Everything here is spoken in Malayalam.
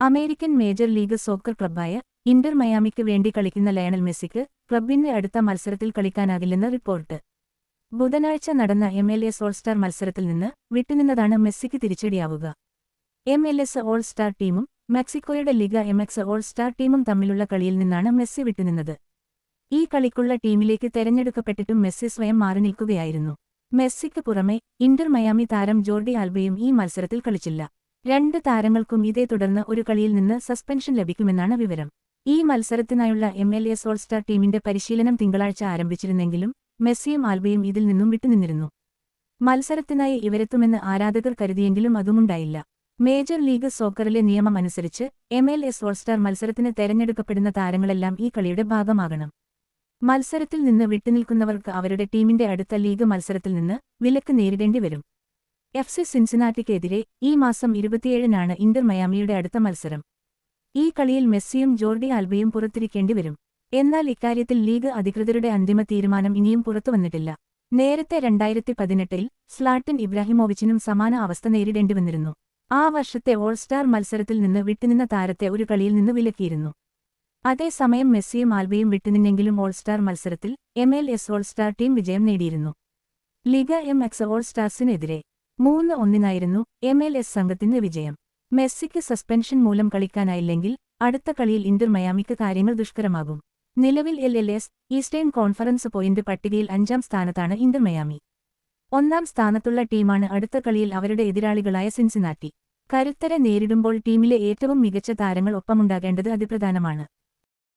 അമേരിക്കൻ മേജർ ലീഗ് സോക്കർ ക്ലബ്ബായ ഇന്റർ മയാമിക്ക് വേണ്ടി കളിക്കുന്ന ലയണൽ മെസ്സിക്ക് ക്ലബിന്റെ അടുത്ത മത്സരത്തിൽ കളിക്കാനാകില്ലെന്ന് റിപ്പോർട്ട്. ബുധനാഴ്ച നടന്ന M L S all star മത്സരത്തിൽ നിന്ന് വിട്ടുനിന്നതാണ് മെസ്സിക്ക് തിരിച്ചടിയാവുക. M L S all star ടീമും മെക്സിക്കോയുടെ Liga M X all star ടീമും തമ്മിലുള്ള കളിയിൽ നിന്നാണ് മെസ്സി വിട്ടുനിന്നത്. ഈ കളിക്കുള്ള ടീമിലേക്ക് തെരഞ്ഞെടുക്കപ്പെട്ടിട്ടും മെസ്സി സ്വയം മാറി നിൽക്കുകയായിരുന്നു. മെസ്സിക്ക് പുറമെ ഇന്റർ മയാമി താരം ജോർഡി ആൽബയും ഈ മത്സരത്തിൽ കളിച്ചില്ല. രണ്ട് താരങ്ങൾക്കും ഇതേ തുടർന്ന് ഒരു കളിയിൽ നിന്ന് സസ്പെൻഷൻ ലഭിക്കുമെന്നാണ് വിവരം. ഈ മത്സരത്തിനായുള്ള എം എൽ എ സോൾസ്റ്റാർ സ്റ്റാർ ടീമിന്റെ പരിശീലനം തിങ്കളാഴ്ച ആരംഭിച്ചിരുന്നെങ്കിലും മെസ്സിയും ആൽബയും ഇതിൽ നിന്നും വിട്ടുനിന്നിരുന്നു. മത്സരത്തിനായി ഇവരെത്തുമെന്ന് ആരാധകർ കരുതിയെങ്കിലും അതുമുണ്ടായില്ല. മേജർ ലീഗ് സോക്കറിലെ നിയമം അനുസരിച്ച് M L S all star മത്സരത്തിന് തെരഞ്ഞെടുക്കപ്പെടുന്ന താരങ്ങളെല്ലാം ഈ കളിയുടെ ഭാഗമാകണം. മത്സരത്തിൽ നിന്ന് വിട്ടുനിൽക്കുന്നവർക്ക് അവരുടെ ടീമിന്റെ അടുത്ത ലീഗ് മത്സരത്തിൽ നിന്ന് വിലക്ക് നേരിടേണ്ടി വരും എഫ് സി സിൻസിനാറ്റിക്കെതിരെ ഈ മാസം ഇരുപത്തിയേഴിനാണ് ഇന്റർ മയാമിയുടെ അടുത്ത മത്സരം. ഈ കളിയിൽ മെസ്സിയും ജോർഡി ആൽബയും പുറത്തിരിക്കേണ്ടി വരും. എന്നാൽ ഇക്കാര്യത്തിൽ ലീഗ് അധികൃതരുടെ അന്തിമ തീരുമാനം ഇനിയും പുറത്തുവന്നിട്ടില്ല നേരത്തെ രണ്ടായിരത്തി പതിനെട്ടിൽ സ്ലാട്ടിൻ ഇബ്രാഹിമോവിച്ചിനും സമാന അവസ്ഥ നേരിടേണ്ടി വന്നിരുന്നു. ആ വർഷത്തെ ഓൾ സ്റ്റാർ മത്സരത്തിൽ നിന്ന് വിട്ടുനിന്ന താരത്തെ ഒരു കളിയിൽ നിന്ന് വിലക്കിയിരുന്നു. അതേസമയം മെസ്സിയും ആൽബയും വിട്ടുനിന്നെങ്കിലും ഓൾ സ്റ്റാർ മത്സരത്തിൽ M L S all star team വിജയം നേടിയിരുന്നു. ലിഗ എം എക്സ് ഓൾ സ്റ്റാർസിനെതിരെ മൂന്ന് ഒന്നിനായിരുന്നു എം എൽ എസ് സംഘത്തിന്റെ വിജയം. മെസ്സിക്ക് സസ്പെൻഷൻ മൂലം കളിക്കാനായില്ലെങ്കിൽ അടുത്ത കളിയിൽ ഇന്റർ മയാമിക്ക് കാര്യങ്ങൾ ദുഷ്കരമാകും. നിലവിൽ M L S Eastern Conference point പട്ടികയിൽ അഞ്ചാം സ്ഥാനത്താണ് ഇന്റർ മയാമി. ഒന്നാം സ്ഥാനത്തുള്ള ടീമാണ് അടുത്ത കളിയിൽ അവരുടെ എതിരാളികളായ സിൻസിനാറ്റി. കരുത്തരെ നേരിടുമ്പോൾ ടീമിലെ ഏറ്റവും മികച്ച താരങ്ങൾ ഒപ്പമുണ്ടാകേണ്ടത് അതിപ്രധാനമാണ്.